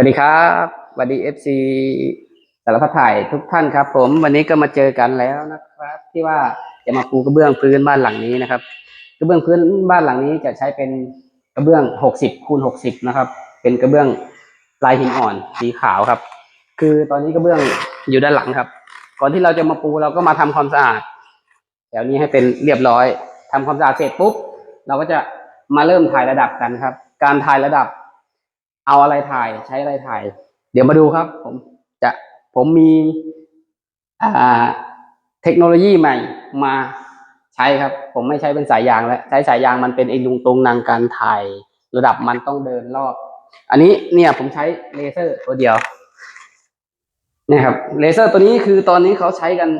วัสดีครับสวัสดีเอฟซีสารพัดถ่ายทุกท่านครับ ผมวันนี้ก็มาเจอกันแล้วนะครับ ที่ว่าจะมาปูกระเบื้องพื้นบ้านหลังนี้นะครับ กระเบื้องพื้นบ้านหลังนี้จะใช้เป็นกระเบื้องหกสิบคูณหกสิบนะครับ เป็นกระเบื้องลายหินอ่อนสีขาวครับ คือตอนนี้กระเบื้องอยู่ด้านหลังครับ ก่อนที่เราจะมาปูเราก็มาทำความสะอาดแถวนี้ให้เป็นเรียบร้อยทำความสะอาดเสร็จปุ๊บเราก็จะมาเริ่มถ่ายระดับกันครับ การถ่ายระดับ เอาอะไรถ่ายใช้อะไรถ่าย เดี๋ยวมาดูครับ ผมจะผมมีอ่าเทคโนโลยีใหม่มาใช้ครับ ผมไม่ใช้เป็นสายยางแล้ว ใช้สายยางมันเป็นไอ้ลุงตรงนางการถ่ายระดับมันต้องเดินรอบ อันนี้เนี่ยผมใช้เลเซอร์ตัวเดียวเนี่ยครับเลเซอร์ตัวนี้คือตอนนี้เขาใช้กัน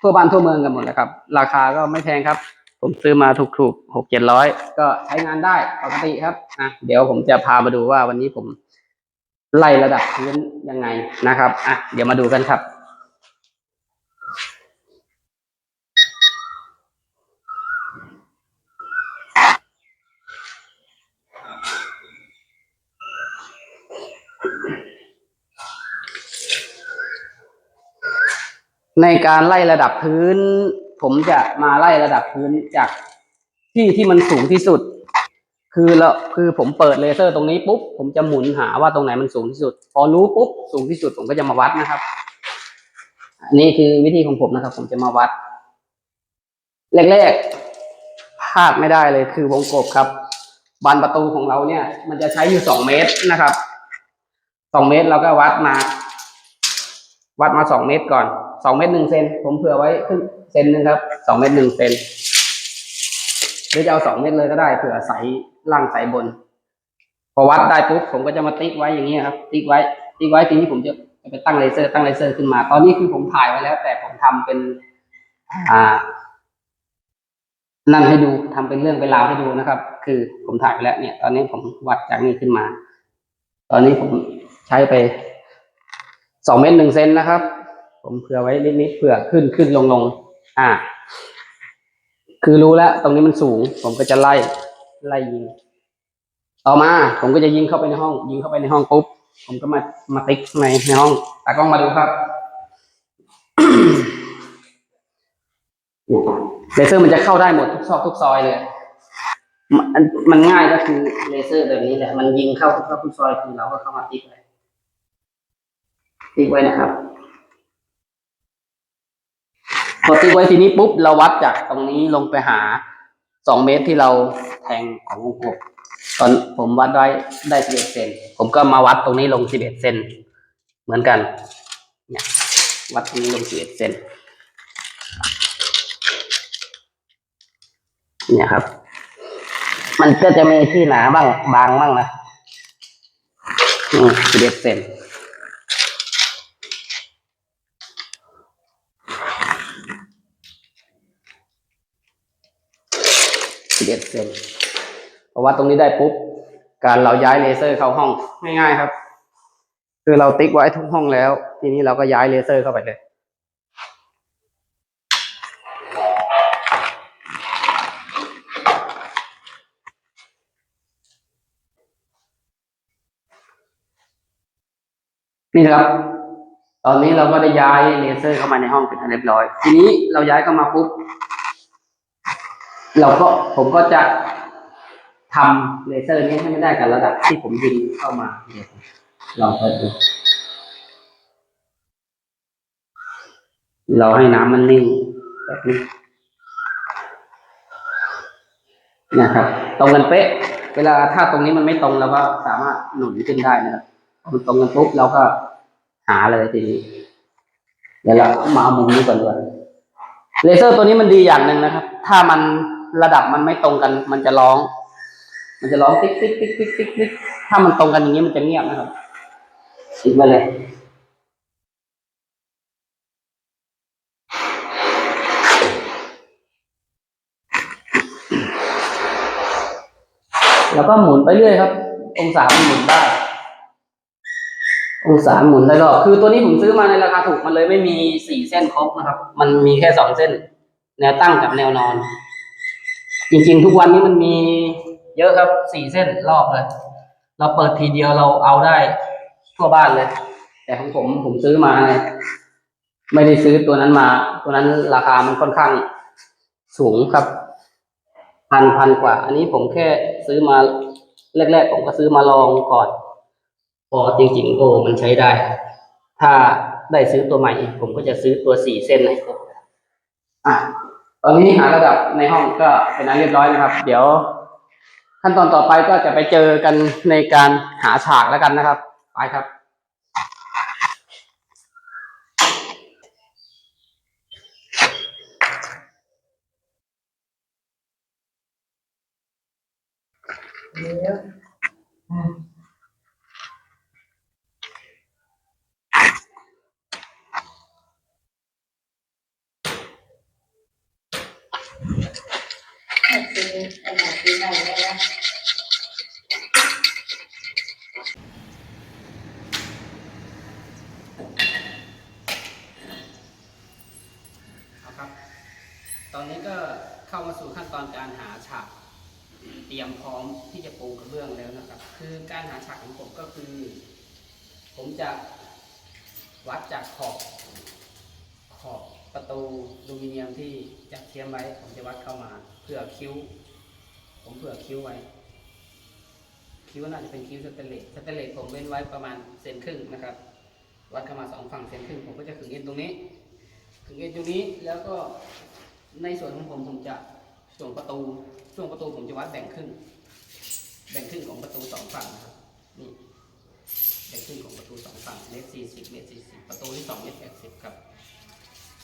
ทั่วบ้านทั่วเมืองกันหมดแล้วครับ ราคาก็ไม่แพงครับ ผมซื้อมาถูกๆหกเจ็ดร้อยก็ใช้งานได้ปกติครับอะเดี๋ยวผมจะพามาดูว่าวันนี้ผมไล่ระดับพื้นยังไงนะครับอะเดี๋ยวมาดูกันครับในการไล่ระดับพื้น ผมจะมาไล่ระดับพื้นจากที่ที่มันสูงที่สุด คือเราคือผมเปิดเลเซอร์ตรงนี้ปุ๊บผมจะหมุนหาว่าตรงไหนมันสูงที่สุด พอรู้ปุ๊บสูงที่สุดผมก็จะมาวัดนะครับอันนี้คือวิธีของผมนะครับ ผมจะมาวัดแรกๆพลาดไม่ได้เลยคือวงกบครับ บานประตูของเราเนี่ย มันจะใช้อยู่สองเมตรนะครับสองเมตรเราก็วัดมา วัดมาสองเมตรก่อนสองเมตรหนึ่งเซนผมเผื่อไว้ครึ่ง เซนหนึงครับสองเมตรหนึ่งเซนหรือจะเอาสองเมตรเลยก็ได้เผื่อใสล่างใสบน พอวัดได้ปุ๊บผมก็จะมาติ๊กไว้อย่างนี้ครับ ติ๊กไว้ ติ๊กไว้ทีนี้ผมจะไปตั้งเลเซอร์ตั้งเลเซอร์ขึ้นมา ตอนนี้คือผมถ่ายไว้แล้ว แต่ผมทำเป็น อ่า นั่นให้ดูทำเป็นเรื่องเป็นราวให้ดูนะครับ คือผมถ่ายไปแล้ว เนี่ย ตอนนี้ผมวัดจากนี้ขึ้นมา ตอนนี้ผมใช้ไปสองเมตรหนึ่งเซนนะครับ ผมเผื่อไว้นิดๆเผื่อขึ้นขึ้นลงลง อ่า คือรู้แล้ว ตรงนี้มันสูง ผมก็จะไล่ ไล่ยิง ต่อมา ผมก็จะยิงเข้าไปในห้อง ยิงเข้าไปในห้องปุ๊บ ผมก็มา มาติ๊กในในห้อง ตากล้องมาดูครับเลเซอร์มันจะเข้าได้หมดทุกซอกทุกซอยเลย มันมันง่ายก็คือเลเซอร์แบบนี้แหละ มันยิงเข้าทุกซอกทุกซอยคือเราก็เข้ามาติ๊กเลยติ๊กไว้นะครับ พอติ๊กไว้ทีนี้ปุ๊บเราวัดจากตรงนี้ลงไปหาสองเมตรที่เราแทงของวงกบตอนผมวัดไว้ได้สิบเอ็ดเซนผมก็มาวัดตรงนี้ลงสิบเอ็ดเซนเหมือนกันเนี่ยวัดตรงนี้ลงสิบเอ็ดเซนเนี่ยครับ มันก็จะมีที่หนาบ้างบางบ้างนะอืมสิบเอ็ดเซน สิบเอ็ดเซนพอวัดตรงนี้ได้ปุ๊บ การเราย้ายเลเซอร์เข้าห้องง่ายๆครับ คือเราติ๊กไว้ทุกห้องแล้ว ทีนี้เราก็ย้ายเลเซอร์เข้าไปเลยนี่ครับ ตอนนี้เราก็ได้ย้ายเลเซอร์เข้ามาในห้องเป็นเรียบร้อย ทีนี้เราย้ายเข้ามาปุ๊บ เราก็ผมก็จะทำเลเซอร์นี้ให้ไม่ได้กับระดับที่ผมยิงเข้ามาเดี๋ยวลองเปิดดูเราให้น้ำมันนิ่งแบบนี้นะครับ ตรงกันเป๊ะ เวลาถ้าตรงนี้มันไม่ตรงเราก็สามารถหนุนขึ้นได้นะครับมันตรงกันปุ๊บเราก็หาเลยทีนี้เดี๋ยวเรามาเอามุมนี้ก่อนด้วยเลเซอร์ตัวนี้มันดีอย่างหนึ่งนะครับ ถ้ามัน ระดับมันไม่ตรงกัน มันจะร้อง มันจะร้องติ๊กติ๊กติ๊กติ๊กติ๊กติ๊กถ้ามันตรงกันอย่างนี้มันจะเงียบนะครับติดมาเลยแล้วก็หมุนไปเรื่อยครับ องศามันหมุนได้ องศาหมุนได้รอบคือตัวนี้ผมซื้อมาในราคาถูกมันเลยไม่มีสี่เส้นครบนะครับ มันมีแค่สองเส้น แนวตั้งกับแนวนอน จริงๆ ทุกวันนี้มันมีเยอะครับสี่เส้นรอบเลย เราเปิดทีเดียวเราเอาได้ทั่วบ้านเลย แต่ของผมผมซื้อมาเนี่ยไม่ได้ซื้อตัวนั้นมา ตัวนั้นราคามันค่อนข้างสูงครับ พันพันกว่า อันนี้ผมแค่ซื้อมาแรกๆผมก็ซื้อมาลองก่อน พอจริงๆ โอ้มันใช้ได้ ถ้าได้ซื้อตัวใหม่อีกผมก็จะซื้อตัวสี่เส้นให้ครบอะ ตอนนี้หาระดับในห้องก็เป็นอันเรียบร้อยนะครับ เดี๋ยว ขั้นตอนต่อไปก็จะไปเจอกันในการหาฉากแล้วกันนะครับ ไปครับเป็นไอ้หมอปีไหนนะเอาครับ ตอนนี้ก็เข้ามาสู่ขั้นตอนการหาฉากเตรียมพร้อมที่จะปูกระเบื้องแล้วนะครับ คือการหาฉากของผมก็คือ ผมจะวัดจากขอบขอบ ประตูลูมิเนียมที่จะเทียมไว้ ผมจะวัดเข้ามาเพื่อคิ้ว ผมเผื่อคิ้วไว้ คิ้วน่าจะเป็นคิ้วสเตนเลสสเตนเลสผมเว้นไว้ประมาณเซนครึ่งนะครับ วัดเข้ามาสองฝั่งเซนครึ่งผมก็จะขึงเอ็นตรงนี้ถึงเอ็นตรงนี้แล้วก็ในส่วนของผมผมจะช่วงประตูช่วงประตูผมจะวัดแบ่งครึ่งแบ่งครึ่งของประตูสองฝั่งนะครับนี่แบ่งครึ่งของประตูสองฝั่งเมตรสี่สิบเมตรสี่สิบประตูที่สองเมตรแปดสิบครับ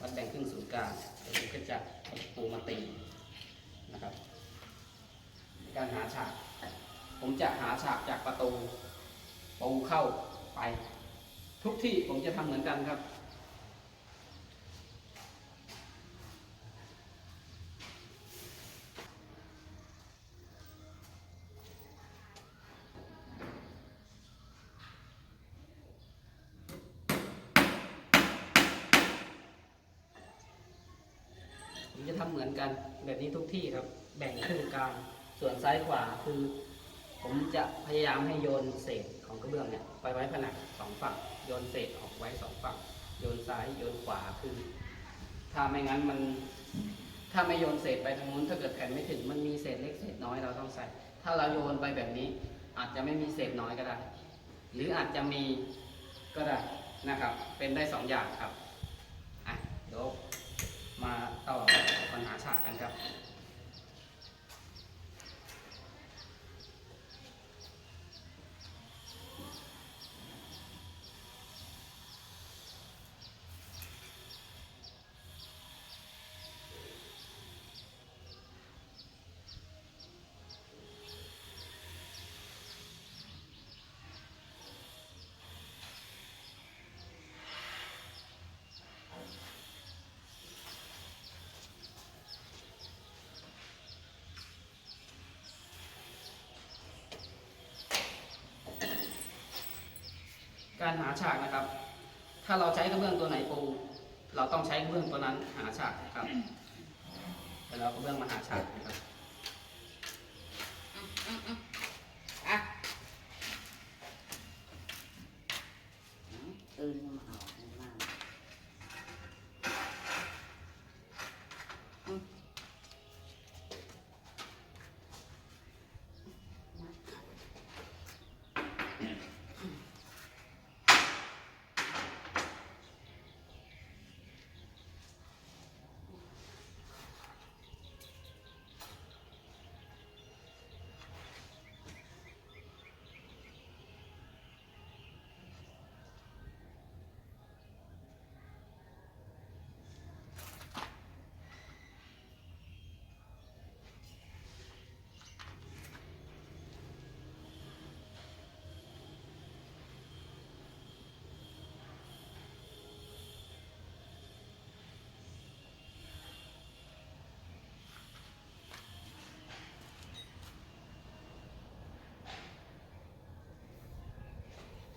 วัดแบ่งครึ่งศูนย์กลางเดี๋ยวผมก็จะเอาตะปูมาตีนะครับการหาฉาก ผมจะหาฉากจากประตูปูเข้าไป ทุกที่ผมจะทำเหมือนกันครับ ผมจะทำ เหมือนกันแบบนี้ทุกที่ครับ แบ่งครึ่งกลาง ส่วนซ้ายขวาคือ ผมจะพยายามให้โยนเศษของกระเบื้องเนี่ยไปไว้ผนังสองฝั่ง โยนเศษออกไว้สองฝั่ง โยนซ้ายโยนขวาคือ ถ้าไม่งั้นมัน ถ้าไม่โยนเศษไปทางนู้นถ้าเกิดแผ่นไม่ถึงมันมีเศษเล็กเศษน้อยเราต้องใส่ ถ้าเราโยนไปแบบนี้ อาจจะไม่มีเศษน้อยก็ได้ หรืออาจจะมีก็ได้นะครับ เป็นได้สองอย่างครับอะเดี๋ยวมาต่อ ปัญหาฉากกันครับ การหาฉากนะครับ ถ้าเราใช้กระเบื้องตัวไหนปูเราต้องใช้กระเบื้องตัวนั้นหาฉากนะครับแล้วเรากระเบื้องมาหาฉากนะครับ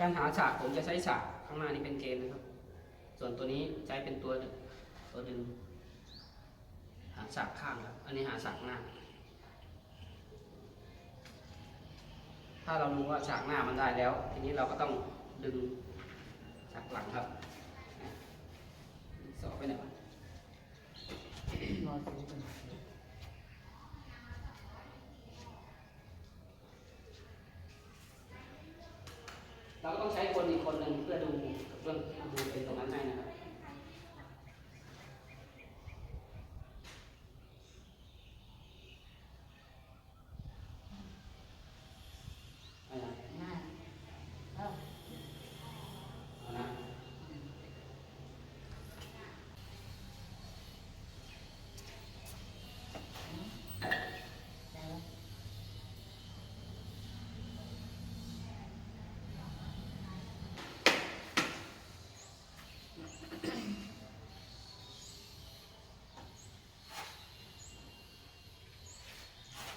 การหาฉากผมจะใช้ฉากข้างหน้านี้เป็นเกณฑ์นะครับ ส่วนตัวนี้ใช้เป็นตัวตัวดึง หาฉากข้างครับ อันนี้หาฉากหน้า ถ้าเรารู้ว่าฉากหน้ามันได้แล้ว ทีนี้เราก็ต้องดึงฉากหลังครับสอบไปไหนวะ เราก็ต้องใช้คนอีกคนหนึ่งเพื่อดูเรื่องดูเป็นตรงนั้นให้นะครับเอานะ หน้าเอ้า เอานะ ได้แล้ว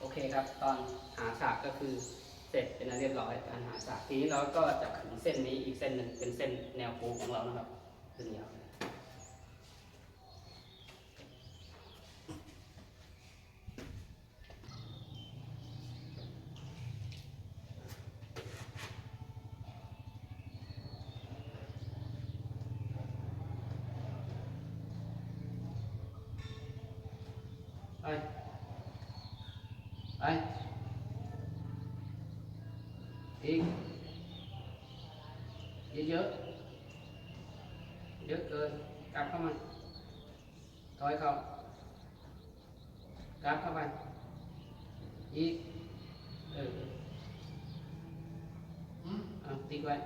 โอเคครับ ตอนหาฉากก็คือเสร็จเป็นอันเรียบร้อยการหาฉากทีนี้เราก็จะขึงเส้นนี้อีกเส้นหนึ่งเป็นเส้นแนวปูของเรานะครับขึ้นยาวไปไปอีกเยอะๆเยอะเกินกลับเข้ามาถอยเข้ากลับเข้าไป อีก เอออืมเอาติ๊กไว้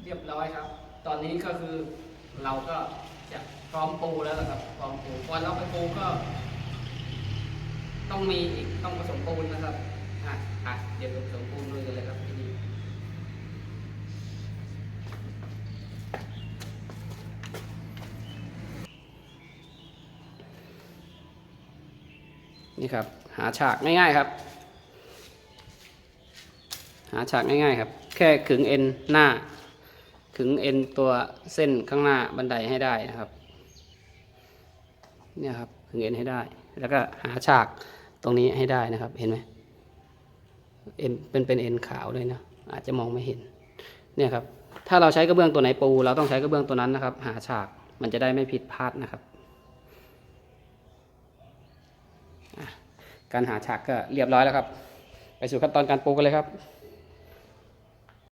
เรียบร้อยครับ ตอนนี้ก็คือเราก็จะพร้อมปูแล้วล่ะครับพร้อมปูก่อนเราไปปูก็ ต้องมีอีกต้องผสมปูนนะครับอะอะเดี๋ยวผสมปูนด้วยกันเลยครับที่นี่นี่ครับ หาฉากง่ายๆครับ หาฉากง่ายๆครับ แค่ขึงเอ็นหน้า ขึงเอ็นตัวเส้นข้างหน้าบันไดให้ได้นะครับ เนี่ยครับขึงเอ็นให้ได้ แล้วก็หาฉากตรงนี้ให้ได้นะครับ เห็นไหมเอ็นเป็นเป็นเอ็นขาวเลยนะ อาจจะมองไม่เห็น เนี่ยครับ ถ้าเราใช้กระเบื้องตัวไหนปู เราต้องใช้กระเบื้องตัวนั้นนะครับ หาฉากมันจะได้ไม่ผิดพลาดนะครับ การหาฉากก็เรียบร้อยแล้วครับ ไปสู่ขั้นตอนการปูกันเลยครับ